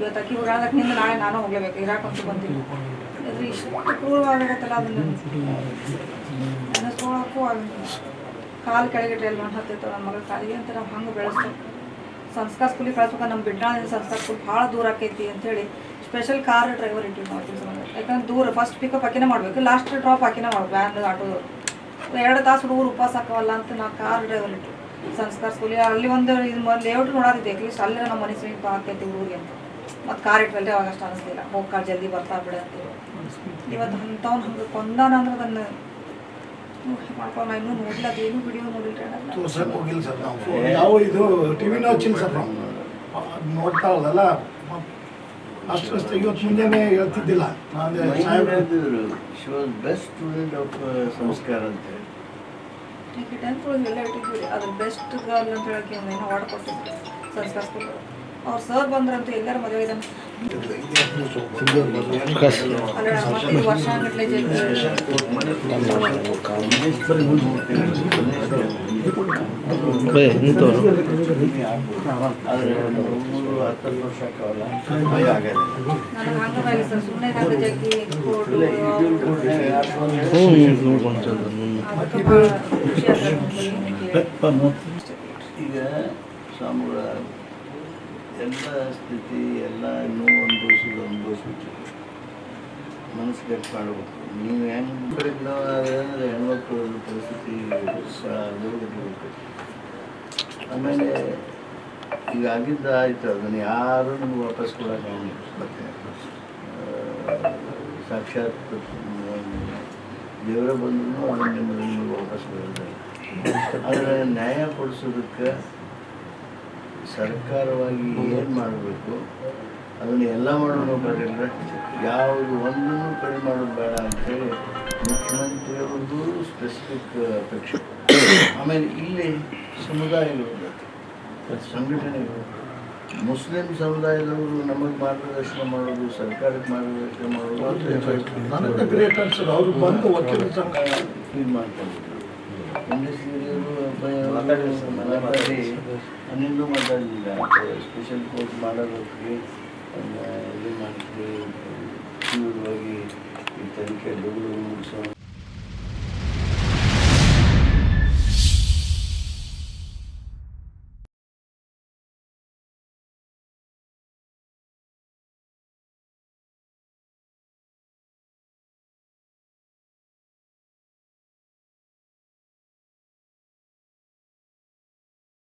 ಇವತ್ತು ಅಕ್ಕಿ ಹೋಗಾಡಕ್ಕೆ ನಿಂದ ನಾಳೆ ನಾನು ಹೋಗ್ಲೇಬೇಕು. ಇರಾಕಂತೂ ಬಂದಿಲ್ಲ ಇದ್ರ ಇಷ್ಟು ಕ್ರೂರವಾಗತ್ತಲ್ಲ ಅದನ್ನು. ನೆನೆಸ್ಕೊಳಕ್ಕೂ ಆಗಿಲ್ಲ. ಕಾಲು ಕೆಳಗೆ ಟ್ರೈಲ್ ಮಾಡಿ ನಮ್ಮ ನನ್ನ ಮಗಳ ಕಾಲಿಗೆ ಅಂತ ನಾವು ಹಂಗೆ ಬೆಳೆಸ್ತೇವೆ. ಸಂಸ್ಕಾರ ಸ್ಕೂಲಿಗೆ ಕಳಿಸ್ಬೇಕು ನಮ್ಮ ಬಿಡ್ನಾಳಿಂದ ಸಂಸ್ಕಾರ ಸ್ಕೂಲ್ ಭಾಳ ದೂರ ಆಕೈತಿ ಅಂತೇಳಿ ಸ್ಪೆಷಲ್ ಕಾರ್ ಡ್ರೈವರ್ ಇಟ್ಟಿವಿ ನಾವು ಯಾಕಂದ್ರೆ ದೂರ ಫಸ್ಟ್ ಪಿಕಪ್ ಆಕಿನ ಮಾಡಬೇಕು ಲಾಸ್ಟ್ ಡ್ರಾಪ್ ಆಕಿನ ಮಾಡ್ಬೇಕು ವ್ಯಾನ್ ಆಟೋದವ್ರು ಎರಡು ತಾಸು ಹುಡುಗರು ಉಪವಾಸ ಹಾಕವಲ್ಲ ಅಂತ ನಾವು ಕಾರ್ ಡ್ರೈವರ್ ಇಟ್ಟು ಸಂಸ್ಕಾರ ಸ್ಕೂಲಿಗೆ ಅಲ್ಲಿ ಒಂದು ಇದು ಲೇಔಟ್ ನೋಡೋದಿದೆ ಅಟ್ಲೀಸ್ಟ್ ಅಲ್ಲೇ ನಮ್ಮ ಮನೆ ಸಮೀಪ ಆಕೈತಿ ಹುಡುಗರಿಗೆ ಅಂತ. ಮತ್ತು ಕಾರ್ ಇಟ್ವಲ್ಲೆ ಅವಾಗ ಅಷ್ಟು ಅನಿಸ್ತಿಲ್ಲ ಹೋಗ್ಕಾರ್ ಜಲ್ದಿ ಬರ್ತಾ ಬಿಡ ಅಂತೇಳಿ ಇವತ್ತು ಅಂಥವ್ನು ಹಂಗೆ ಕೊಂದಾನ ಅಂದ್ರೆ ಅದನ್ನು ಮಾಡ್ಕೊಂಡು ಇನ್ನೂ ನೋಡಿಲ್ಲ ಅದೇನು ವಿಡಿಯೋ ನೋಡಿಲ್ಲ ಹೋಗಿಲ್ಲ ಸರ್ ನಾವು. ಇದು ಟಿವಿನ ಹಚ್ಚಿಲ್ಲ ಸರ್ ನಾವು. ನೋಡ್ತಾ ಹೋದಲ್ಲ ಅಷ್ಟು ಅಷ್ಟು ಇವತ್ತು ಮುಂಜಾನೆ ಹೇಳ್ತಿದ್ದಿಲ್ಲ. ನಾನು ಸಾಹೇಬ್ರು ಹೇಳ್ತಿದ್ರು she was best student of ಸಂಸ್ಕಾರ ಅಂತ ಹೇಳಿ. ಟೆಂತ್ ಒಳಗೆ ಎಲ್ಲ ಇಟ್ಟಿದ್ವಿ ಅದ್ರ ಬೆಸ್ಟ್ ಗರ್ಲ್ ಅಂತ ಹೇಳಕ್ಕೆ ಒಂದು ಏನೋ ಅವಾರ್ಡ್ ಕೊಟ್ಟಿದ್ರು. ಸಂಸ್ಕಾರ ಸ್ಕೂಲ್ ಅವ್ರು ಸರ್ ಬಂದ್ರಂತೂ ಎಲ್ಲರೂ ಮದುವೆ ಇದ್ದಾನೆ ಅಲ್ಲ ಮತ್ತೆ ಇದು ವರ್ಷ ಗಟ್ಟಲೆ ಆದರೆ ಹುಡುಗರು ಹತ್ತತ್ತು ವರ್ಷ ಆಕವಲ್ಲ ಭಯ ಆಗಲ್ಲ ನನಗೆ ಹಂಗೆ ಮೇಲೆ ಸರ್ ಸುಮ್ಮನೆ ಹಂಗೆ ಜಗ್ಗಿ ಕೋಟು ಅದಕ್ಕೆ ಭಾಳ ಖುಷಿ ಆಗ್ತದೆ ಈಗ ಸ್ವಾಮಿಗಳ ಎಲ್ಲ ಸ್ಥಿತಿ, ಎಲ್ಲ ನೋವು ಅನುಭವಿಸೋದು ಅನುಭವಿಸ್ಬಿಟ್ಟು ಮನಸ್ಸು ಗಟ್ಟಿ ಮಾಡಬೇಕು ನೀವು ಹೆಂಗೆ ಕಡೆಯಿಂದ ಅಂದರೆ ಹೆಣ್ಮಕ್ಳು ಪರಿಸ್ಥಿತಿ ದುರ್ಗಟ್ಟಿರ್ಬೇಕು ಆಮೇಲೆ ಈಗ ಆಗಿದ್ದ ಆಯಿತು, ಅದನ್ನು ಯಾರು ನಮ್ಗೆ ವಾಪಸ್ ಕೊಡೋಕೆ ಸಾಕ್ಷಾತ್ ದೇವರ ಬಂದ್ರೂ ಅದನ್ನು ನಿಮ್ಮ ವಾಪಸ್ ಬರೋದಿಲ್ಲ ಆದರೆ ನ್ಯಾಯ ಕೊಡಿಸೋದಕ್ಕೆ ಸರ್ಕಾರವಾಗಿ ಏನು ಮಾಡಬೇಕು ಅದನ್ನು ಎಲ್ಲ ಮಾಡೋದು ಬರಲಿಲ್ಲ ಯಾವುದು ಒಂದನ್ನು ಕಡಿಮೆ ಮಾಡೋದು ಬೇಡ ಅಂತೇಳಿ ಮುಖ್ಯಮಂತ್ರಿಯವ್ರದ್ದು ಸ್ಪೆಸಿಫಿಕ್ ಅಪೇಕ್ಷೆ. ಆಮೇಲೆ ಇಲ್ಲಿ ಸಮುದಾಯಗಳು ಸಂಘಟನೆಗಳು ಮುಸ್ಲಿಂ ಸಮುದಾಯದವರು ನಮಗೆ ಮಾರ್ಗದರ್ಶನ ಮಾಡೋದು ಸರ್ಕಾರಕ್ಕೆ ಮಾರ್ಗದರ್ಶನ ಮಾಡೋದು ನನಗೆ ಮಾಡ್ಕೊಂಡಿದ್ರು. ಅನ್ಸೋದು ಅವ್ರು ಸರ್ ಇಂಡಸ್ಟ್ರಿಯವರು ಮಾತಾಡಿ ಹನ್ನೆಂದು ಮಾತಾಡಲಿಲ್ಲ. ಸ್ಪೆಷಲ್ ಕೋರ್ಸ್ ಮಾಡೋದಕ್ಕೆ ಇದು ಮಾಡ್ತೀವಿ ಹೋಗಿ ಈ ತನಿಖೆ ಡೊಗಳು ಮುಗಿಸೋ